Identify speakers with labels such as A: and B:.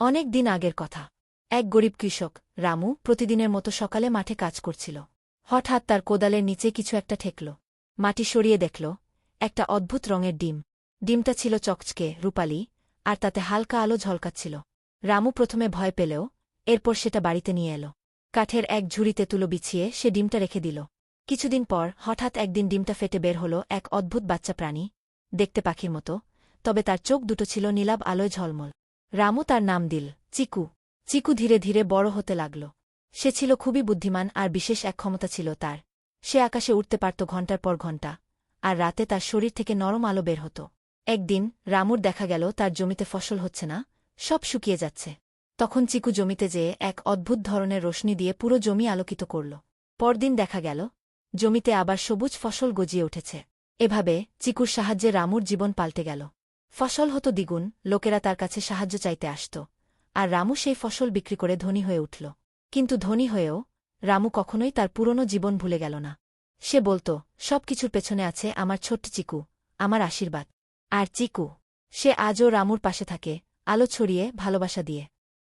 A: অনেক দিন আগের কথা। এক গরিব কৃষক, রামু, প্রতিদিনের মতো সকালে মাঠে কাজ করছিল। হঠাৎ তার কোদালের নিচে কিছু একটা ঠেকল। মাটি সরিয়ে দেখল, একটা অদ্ভুত রঙের ডিম। ডিমটা ছিল চকচকে, রূপালি, আর তাতে হালকা আলো ঝলকাচ্ছিল। রামু প্রথমে ভয় পেলেও, এরপর সেটা বাড়িতে নিয়ে এল। কাঠের এক ঝুড়িতে তুলো বিছিয়ে সে ডিমটা রেখে দিল। কিছুদিন পর, হঠাৎ একদিন ডিমটা ফেটে বের হল এক অদ্ভুত বাচ্চা প্রাণী। দেখতে পাখির মতো, তবে তার চোখ দুটো ছিল নীলাভ আলোয় ঝলমল। রামু তার নাম দিল, চিকু। চিকু ধীরে ধীরে বড় হতে লাগল। সে ছিল খুবই বুদ্ধিমান আর বিশেষ এক ক্ষমতা ছিল তার। সে আকাশে উঠতে পারত ঘণ্টার পর ঘণ্টা আর রাতে তার শরীর থেকে নরম আলো বের হতো। একদিন রামুর দেখা গেল, তার জমিতে ফসল হচ্ছে না, সব শুকিয়ে যাচ্ছে। তখন চিকু জমিতে যেয়ে এক অদ্ভুত ধরনের রোশনি দিয়ে পুরো জমি আলোকিত করল। পরদিন দেখা গেল, জমিতে আবার সবুজ ফসল গজিয়ে উঠেছে। এভাবে চিকুর সাহায্যে রামুর জীবন পাল্টে গেল। ফসল হতো দ্বিগুণ, লোকেরা তার কাছে সাহায্য চাইতে আসত, আর রামু সেই ফসল বিক্রি করে ধনী হয়ে উঠল। কিন্তু ধনী হয়েও রামু কখনোই তার পুরনো জীবন ভুলে গেল না। সে বলত, সব কিছুর পেছনে আছে আমার ছোট্ট চিকু, আমার আশীর্বাদ। আর চিকু, সে আজও রামুর পাশে থাকে, আলো ছড়িয়ে ভালোবাসা দিয়ে।